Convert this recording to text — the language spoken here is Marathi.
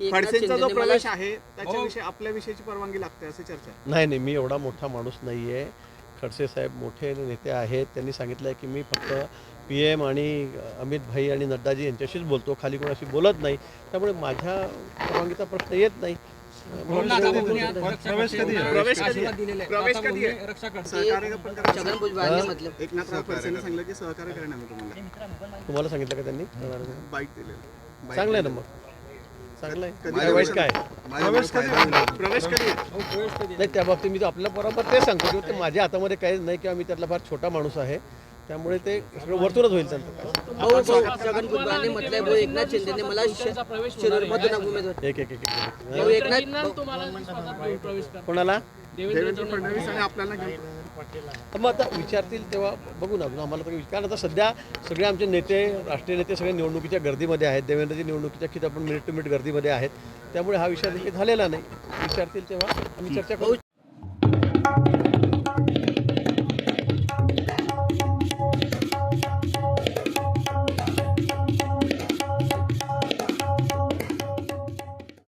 खडसेंचा जो प्रवेश आहे त्याच्याविषयी आपल्याविषयीची परवानगी लागते अशी चर्चा आहे. नाही नाही मी एवढा मोठा माणूस नाही आहे खडसे साहेब मोठे नेते आहेत. त्यांनी सांगितलं आहे की मी फक्त पी एम आणि अमित भाई आणि नड्डाजी यांच्याशीच बोलतो. खाली कोणाशी बोलत नाही. त्यामुळे माझ्या परवानगीचा प्रश्न येत नाही. प्रवेश कधी आहे? प्रवेश कधी आहे? प्रवेश कधी आहे? सहकार्य पण करा. छगन भुजबळ ने मतलब एकनाथराव खडसेंनी सांगितलं की सहकार्य करेन आम्ही तुम्हाला सांगितलं का त्यांनी? चांगलं आहे ना मग. चांगलं आहे. कधी काय? वाईट काय प्रवेश कधी आहे? प्रवेश कधी आहे? नाही त्या बाबतीत मी आपल्या बरोबर ते सांगतो की ते माझ्या हातामध्ये काहीच नाही किंवा मी त्यातला फार छोटा माणूस आहे. त्यामुळे ते सगळं वरतूनच होईल त्यांचं. भाऊ भाऊ छगन भुजबळ ने म्हटलंय भाऊ एकनाथ शिंदे ने मला शिरूरमधून उमेदवार एक एक एक एक एक. भाऊ एकनाथ कोणाला? देवेंद्र फडणवीस आणि आपल्याला घेऊन मग आता विचारतील तेव्हा बघू ना अजून आम्हाला तर विचार कारण आता सध्या सगळे आमचे नेते राष्ट्रीय नेते सगळे निवडणुकीच्या गर्दीमध्ये आहेत. देवेंद्रजी निवडणुकीच्या किती आपण मिनिट टू मिनिट गर्दीमध्ये आहेत. त्यामुळे हा विषय देखील झालेला नाही. विचारतील तेव्हा आम्ही चर्चा करू.